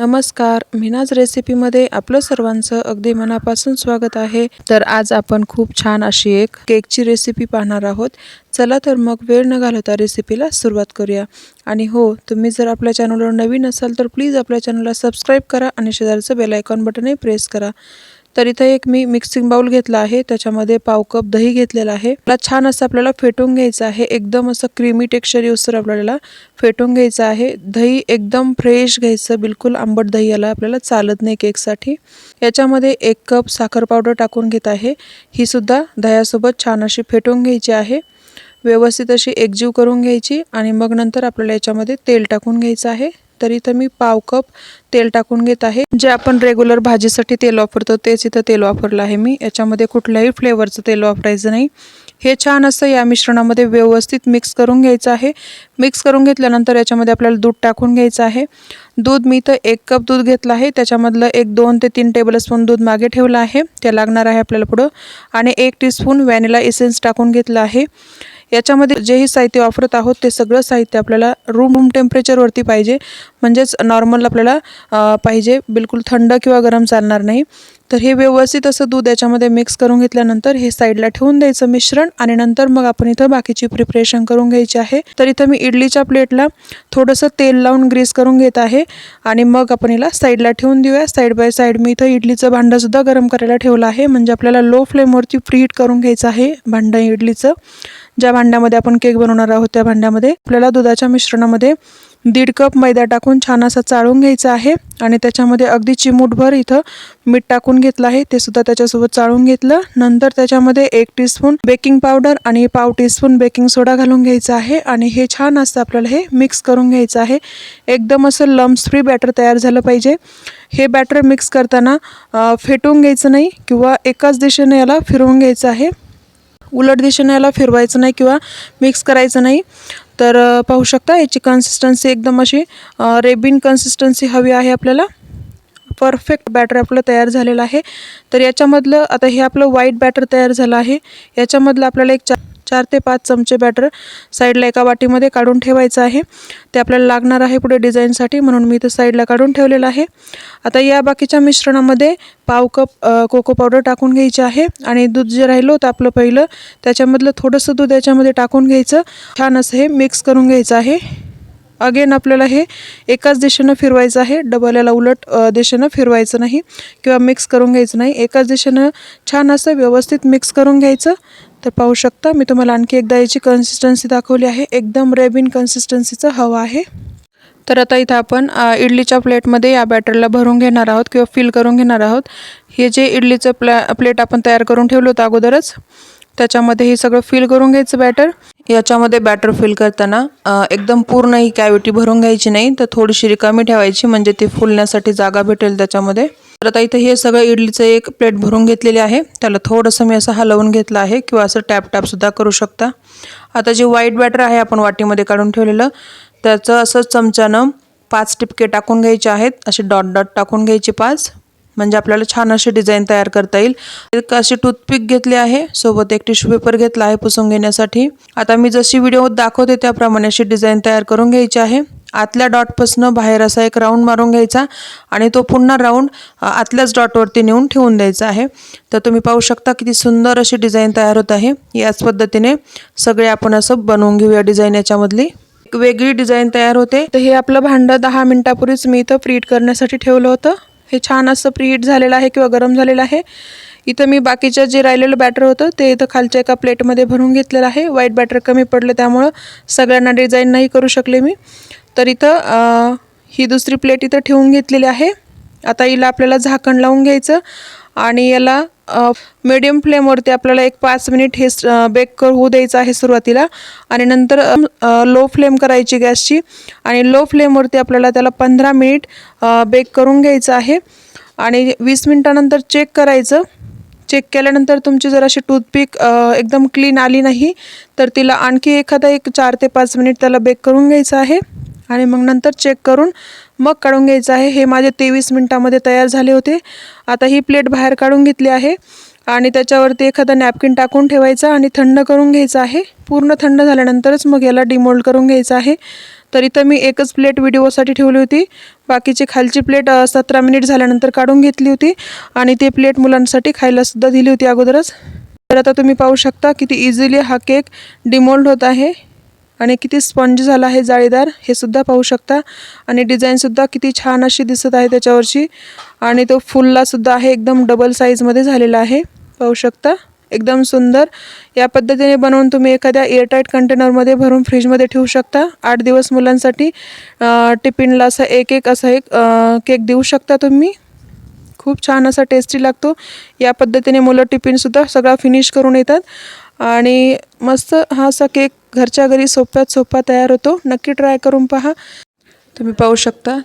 नमस्कार. मीनाज रेसिपीमध्ये आपलं सर्वांचं अगदी मनापासून स्वागत आहे. तर आज आपण खूप छान अशी एक केकची रेसिपी पाहणार आहोत. चला तर मग वेळ न घालवता रेसिपीला सुरुवात करूया. आणि हो तुम्ही जर आपल्या चॅनलवर नवीन असाल तर प्लीज आपल्या चॅनलला सबस्क्राईब करा आणि शेजारचं बेल आयकॉन बटनही प्रेस करा. तर इथं एक मी मिक्सिंग बाउल घेतला आहे. त्याच्यामध्ये पाव कप दही घेतलेला आहे. त्याला छान असं आपल्याला फेटून घ्यायचं आहे. एकदम असं क्रीमी टेक्स्चर तर आपल्याला फेटून घ्यायचं आहे. दही एकदम फ्रेश घ्यायचं. बिलकुल आंबट दही याला आपल्याला चालत नाही केकसाठी. याच्यामध्ये एक कप साखर पावडर टाकून घेत आहे. ही सुद्धा दह्यासोबत छान अशी फेटून घ्यायची आहे. व्यवस्थित अशी एकजीव करून घ्यायची आणि मग नंतर आपल्याला याच्यामध्ये तेल टाकून घ्यायचं आहे. तर इथं मी पाव कप तेल टाकून घेत आहे. जे आपण रेग्युलर भाजीसाठी तेल वापरतो तेच इथं तेल वापरलं आहे मी. याच्यामध्ये कुठल्याही फ्लेवरचं तेल वापरायचं नाही. हे छान असं या मिश्रणामध्ये व्यवस्थित मिक्स करून घ्यायचं आहे. मिक्स करून घेतल्यानंतर याच्यामध्ये आपल्याला दूध टाकून घ्यायचं आहे. दूध मी तर एक कप दूध घेतलं आहे. त्याच्यामधलं एक दोन ते तीन टेबलस्पून दूध मागे ठेवलं आहे. ते लागणार आहे आपल्याला पुढं. आणि एक टीस्पून व्हॅनिला इसेन्स टाकून घेतलं आहे. याच्यामध्ये जेही साहित्य वापरत आहोत ते सगळं साहित्य आपल्याला रूम रूम टेम्परेचरवरती पाहिजे. म्हणजेच नॉर्मल आपल्याला पाहिजे. बिलकुल थंड किंवा गरम चालणार नाही. तर हे व्यवस्थित असं दूध याच्यामध्ये मिक्स करून घेतल्यानंतर हे साईडला ठेवून द्यायचं मिश्रण आणि नंतर मग आपण इथं बाकीची प्रिपरेशन करून घ्यायची आहे. तर इथं मी इडलीच्या प्लेटला थोडंसं तेल लावून ग्रीस करून घेत आहे आणि मग आपण हिला साईडला ठेवून देऊया. साईड बाय साईड मी इथं इडलीचं भांडंसुद्धा गरम करायला ठेवलं आहे. म्हणजे आपल्याला लो फ्लेमवरती प्रीहीट करून घ्यायचं आहे भांडं इडलीचं. ज्या भांड्यामध्ये आपण केक बनवणार आहोत त्या भांड्यामध्ये आपल्याला दुधाच्या मिश्रणामध्ये दीड कप मैदा टाकून छान असा चाळून घ्यायचा आहे. आणि त्याच्यामध्ये अगदी चिमूटभर इथं मीठ टाकून घेतलं आहे. ते सुद्धा त्याच्यासोबत चाळून घेतलं. नंतर त्याच्यामध्ये एक टीस्पून बेकिंग पावडर आणि पाव टीस्पून बेकिंग सोडा घालून घ्यायचा आहे. आणि हे छान असं आपल्याला हे मिक्स करून घ्यायचं आहे. एकदम असं लम्स फ्री बॅटर तयार झालं पाहिजे. हे बॅटर मिक्स करताना फेटून घ्यायचं नाही किंवा एकाच दिशेने याला फिरवून घ्यायचं आहे. उलट दिशेने याला फिरवायचं नाही किंवा मिक्स करायचं नाही. तर पाहू शकता याची कन्सिस्टन्सी एकदम अशी रेबिन कन्सिस्टन्सी हवी आहे आपल्याला. परफेक्ट बॅटर आपलं तयार झालेलं आहे. तर याच्यामधलं आता हे आपलं व्हाईट बॅटर तयार झालं आहे. याच्यामधलं आपल्याला एक चार चार ते पाच चमचे बॅटर साईडला एका वाटीमध्ये काढून ठेवायचं आहे. ते आपल्याला लागणार आहे पुढे डिझाईनसाठी म्हणून मी ते साईडला काढून ठेवलेलं आहे. आता या बाकीच्या मिश्रणामध्ये पाव कप कोको पावडर टाकून घ्यायची आहे आणि दूध जे राहिलं होतं आपलं पहिलं त्याच्यामधलं थोडंसं दूध याच्यामध्ये टाकून घ्यायचं. छान असं हे मिक्स करून घ्यायचं आहे. अगेन आपल्याला हे एकाच दिशेनं फिरवायचं आहे. डबल्याला उलट दिशेनं फिरवायचं नाही किंवा मिक्स करून घ्यायचं नाही. एकाच दिशेनं छान असं व्यवस्थित मिक्स करून घ्यायचं. तर पाहू शकता मी तुम्हाला आणखी एकदा याची कन्सिस्टन्सी दाखवली आहे. एकदम रेबिन कन्सिस्टन्सीचं हवं आहे. तर आता इथं आपण इडलीच्या प्लेटमध्ये या बॅटरला भरून घेणार आहोत किंवा फिल करून घेणार आहोत. हे जे इडलीचं प्लॅ प्लेट आपण तयार करून ठेवलं होतं अगोदरच त्याच्यामध्ये हे सगळं फिल करून घ्यायचं बॅटर याच्यामध्ये बॅटर फिल करताना एकदम पूर्ण ही कॅविटी भरून घ्यायची नाही तर थोडीशी रिकामी ठेवायची म्हणजे ती फुलण्यासाठी जागा भेटेल त्याच्यामध्ये. तर आता इथं हे सगळं इडलीचं एक प्लेट भरून घेतलेली आहे. त्याला थोडंसं मी असं हलवून घेतलं आहे किंवा असं टॅप टॅपसुद्धा करू शकता. आता जे व्हाईट बॅटर आहे आपण वाटीमध्ये काढून ठेवलेलं त्याचं असं चमच्यानं पाच टिपके टाकून घ्यायचे आहेत. असे डॉट डॉट टाकून घ्यायचे पाच. म्हणजे आपल्याला छान अशी डिझाईन तयार करता येईल. एक अशी टूथपिक घेतली आहे. सोबत एक टिश्यू पेपर घेतला आहे पुसून घेण्यासाठी. आता मी जशी व्हिडिओ दाखवते त्याप्रमाणे अशी डिझाईन तयार करून घ्यायची आहे. आतल्या डॉटपासनं बाहेर असा एक राऊंड मारून घ्यायचा आणि तो पुन्हा राऊंड आतल्याच डॉटवरती नेऊन ठेवून द्यायचा आहे. तर तुम्ही पाहू शकता किती सुंदर अशी डिझाईन तयार होत आहे. याच पद्धतीने सगळे आपण असं बनवून घेऊया डिझाईन याच्यामधली. एक वेगळी डिझाईन तयार होते. तर हे आपलं भांडं दहा मिनटापूर्वीच मी इथं प्रीट करण्यासाठी ठेवलं होतं. हे छान असं प्रीट झालेलं आहे किंवा गरम झालेलं आहे. इथं मी बाकीचं जे राहिलेलं बॅटर होतं ते इथं खालच्या एका प्लेटमध्ये भरून घेतलेलं आहे. व्हाईट बॅटर कमी पडलं त्यामुळं सगळ्यांना डिझाईन नाही करू शकले मी. तर इथं ही दुसरी प्लेट इथं ठेवून घेतलेली आहे. आता हिला आपल्याला झाकण लावून घ्यायचं आणि याला मिडियम फ्लेमवरती आपल्याला एक पाच मिनिट हे बेक कर होऊ द्यायचं आहे सुरुवातीला. आणि नंतर लो फ्लेम करायची गॅसची आणि लो फ्लेमवरती आपल्याला त्याला पंधरा मिनिट बेक करून घ्यायचं आहे. आणि वीस मिनटानंतर चेक करायचं. चेक केल्यानंतर तुमची जर अशी टूथपिक एकदम क्लीन आली नाही तर तिला आणखी एखादा एक चार ते पाच मिनिट त्याला बेक करून घ्यायचं आहे. आणि मग नंतर चेक करून मग काढून घ्यायचं आहे. हे माझे तेवीस मिनटामध्ये तयार झाले होते. आता ही प्लेट बाहेर काढून घेतली आहे. आणि त्याच्यावरती एखादा नॅपकिन टाकून ठेवायचा आणि थंड करून घ्यायचं आहे. पूर्ण थंड झाल्यानंतरच मग याला डिमोल्ड करून घ्यायचं आहे. तर इथं मी एकच प्लेट व्हिडिओसाठी ठेवली होती. बाकीची खालची प्लेट सतरा मिनिट झाल्यानंतर काढून घेतली होती. आणि ती प्लेट मुलांसाठी खायलासुद्धा दिली होती अगोदरच. तर आता तुम्ही पाहू शकता किती इझिली हा केक डिमोल्ड होत आहे. आणि किती स्पंज झाला आहे जाळीदार हे सुद्धा पाहू शकता. आणि डिझाईनसुद्धा किती छान अशी दिसत आहे त्याच्यावरची. आणि तो फुललासुद्धा आहे एकदम डबल साईजमध्ये झालेला आहे. पाहू शकता. एकदम सुंदर. या पद्धतीने बनवून तुम्ही एखाद्या एअरटाईट कंटेनरमध्ये भरून फ्रीजमध्ये ठेवू शकता. आठ दिवस मुलांसाठी टिफिनला असा एक एक असा एक केक देऊ शकता तुम्ही. खूप छान असा टेस्टी लागतो. या पद्धतीने मुलं टिफिनसुद्धा सगळा फिनिश करून येतात. आणि मस्त हा असा केक घरच्या घरी सोप्यात सोपा तयार होतो. नक्की ट्राय करून पहा. तुम्ही पाहू शकता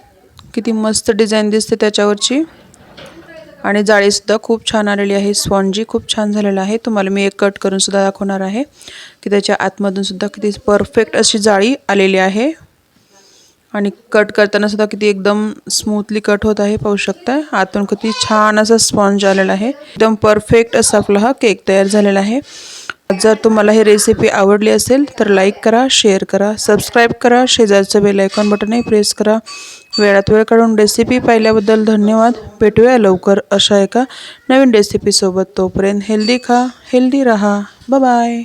किती मस्त डिझाईन दिसते त्याच्यावरची. आणि जाळीसुद्धा खूप छान आलेली आहे. स्पॉन्जी खूप छान झालेला आहे. तुम्हाला मी एक कट करून सुद्धा दाखवणार आहे. की त्याच्या आतमधूनसुद्धा किती परफेक्ट अशी जाळी आलेली आहे. आणि कट करतानासुद्धा किती एकदम स्मूथली कट होत आहे. पाहू शकता. आतून किती छान असा स्पॉन्ज आलेला आहे. एकदम परफेक्ट असा आपला हा केक तयार झालेला आहे. जर तुम्हाला ही रेसिपी आवडली असेल तर लाईक करा शेअर करा सबस्क्राईब करा शेजारचं बेल आयकॉन बटनही प्रेस करा. वेळात वेळ काढून रेसिपी पाहिल्याबद्दल धन्यवाद. भेटूया लवकर अशा एका नवीन रेसिपीसोबत तोपर्यंत हेल्दी खा हेल्दी राहा. बाय